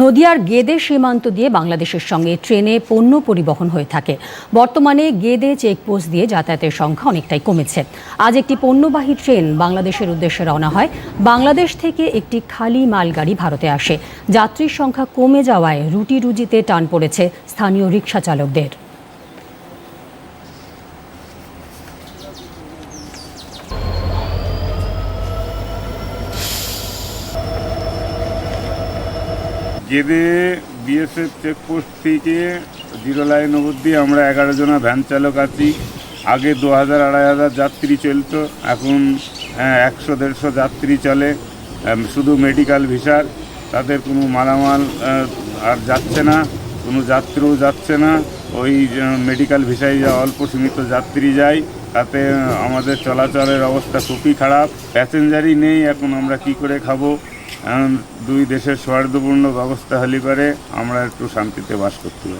নদিয়ার গেদে সীমান্ত দিয়ে বাংলাদেশের সঙ্গে ট্রেনে পণ্য পরিবহন হয়ে থাকে। বর্তমানে গেদে চেকপোস্ট দিয়ে যাতায়াতের সংখ্যা অনেকটাই কমেছে। আজ একটি পণ্যবাহী ট্রেন বাংলাদেশের উদ্দেশ্যে রওনা হয়। বাংলাদেশ থেকে একটি খালি মালগাড়ি ভারতে আসে। যাত্রীর সংখ্যা কমে যাওয়ায় রুটি রুজিতে টান পড়েছে স্থানীয় রিক্সা চালকদের গেদে বিএসএফ চেকপোস্ট থেকে জিরো লাইন অবধি আমরা এগারো জনা ভ্যান চালক আছি। আগে দু হাজার আড়াই হাজার যাত্রী চলতো, এখন একশো, দেড়শো যাত্রী চলে। শুধু মেডিকেল ভিসার তাদের কোনো মালামাল আর যাচ্ছে না, কোনো যাত্রীও যাচ্ছে না। ওই মেডিকেল ভিসায় যা অল্প সীমিত যাত্রী যায়, তাতে, আমাদের চলাচলের অবস্থা খুবই খারাপ। প্যাসেঞ্জারই নেই, এখন আমরা কি করে খাব? এখন দুই দেশের সৌহার্দ্যপূর্ণ ব্যবস্থা হলে পারে আমরা একটু শান্তিতে বাস করতে পারি।